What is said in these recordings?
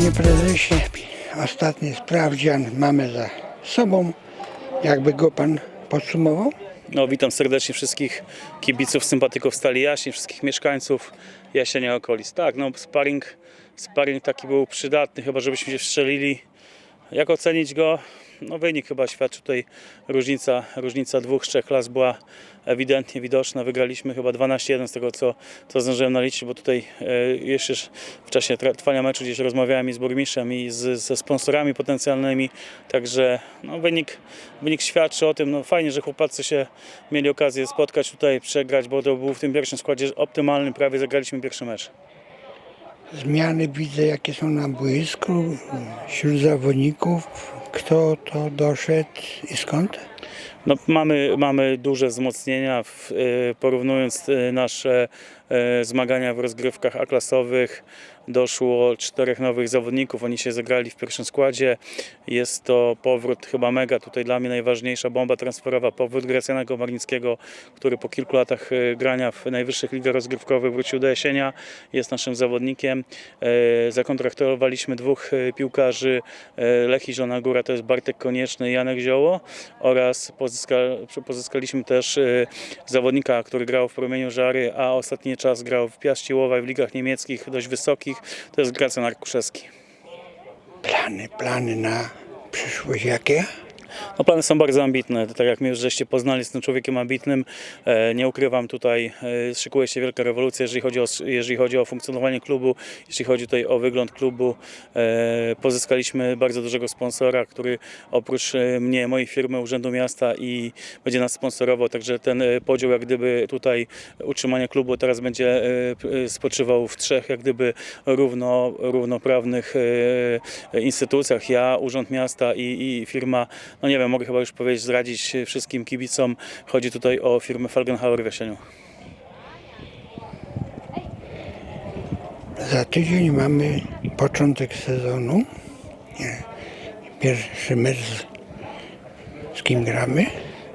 Panie prezesie, ostatni sprawdzian mamy za sobą. Jakby go pan podsumował? No, witam serdecznie wszystkich kibiców, sympatyków Stali Jaśń, wszystkich mieszkańców Jasienia okolic. Tak, no sparring, sparring taki był przydatny, chyba żebyśmy się wstrzelili. Jak ocenić go? No wynik chyba świadczy tutaj różnica, różnica dwóch, trzech klas była ewidentnie widoczna. Wygraliśmy chyba 12-1 z tego, co, co zdążyłem naliczyć, bo tutaj e, jeszcze w czasie trwania meczu gdzieś rozmawiałem i z burmistrzem i z, ze sponsorami potencjalnymi, także no, wynik, wynik świadczy o tym. No, fajnie, że chłopacy się mieli okazję spotkać tutaj, przegrać, bo to był w tym pierwszym składzie optymalny, prawie zagraliśmy pierwszy mecz. Zmiany widzę, jakie są na boisku wśród zawodników. Kto to doszedł i skąd? No, mamy, mamy duże wzmocnienia, w, y, porównując y, nasze y, zmagania w rozgrywkach A-klasowych. Doszło czterech nowych zawodników, oni się zagrali w pierwszym składzie. Jest to powrót chyba mega, tutaj dla mnie najważniejsza bomba transferowa, powrót Gracjana Komornickiego, który po kilku latach grania w najwyższych ligach rozgrywkowych wrócił do jesienia, jest naszym zawodnikiem. Zakontraktowaliśmy dwóch piłkarzy, e, Lech i Żona Góra, to jest Bartek Konieczny i Janek Zioło oraz pozyska, pozyskaliśmy też e, zawodnika, który grał w Promieniu Żary, a ostatni czas grał w Piaście Łowaj w ligach niemieckich, dość wysokich, to jest Gracjan Arkuszewski. Plany, plany na przyszłość jakie? No, plany są bardzo ambitne. Tak jak mnie już żeście poznali, jestem człowiekiem ambitnym. E, nie ukrywam tutaj, e, szykuje się wielka rewolucja, jeżeli chodzi, o, jeżeli chodzi o funkcjonowanie klubu, jeśli chodzi tutaj o wygląd klubu. E, pozyskaliśmy bardzo dużego sponsora, który oprócz mnie, mojej firmy, Urzędu Miasta i będzie nas sponsorował, także ten podział jak gdyby tutaj utrzymanie klubu teraz będzie spoczywał w trzech jak gdyby równo, równoprawnych instytucjach. Ja, Urząd Miasta i, i firma, no nie wiem, mogę chyba już powiedzieć, zdradzić wszystkim kibicom. Chodzi tutaj o firmę Falgenhauer w Jasieniu. Za tydzień mamy początek sezonu. Pierwszy mecz z kim gramy?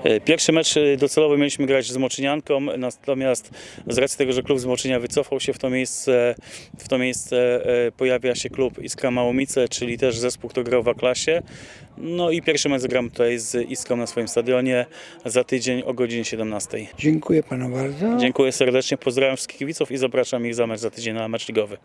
E, Pierwszy mecz e, docelowo mieliśmy grać z Moczynianką, natomiast z racji tego, że klub z Moczynia wycofał się w to miejsce, w to miejsce e, pojawia się klub Iskra Małomice, czyli też zespół, który grał w A-klasie. No i pierwszy mecz gram tutaj z Iskrą na swoim stadionie za tydzień o godzinie 17. Dziękuję panu bardzo. Dziękuję serdecznie, pozdrawiam wszystkich kibiców i zapraszam ich za mecz za tydzień na mecz ligowy.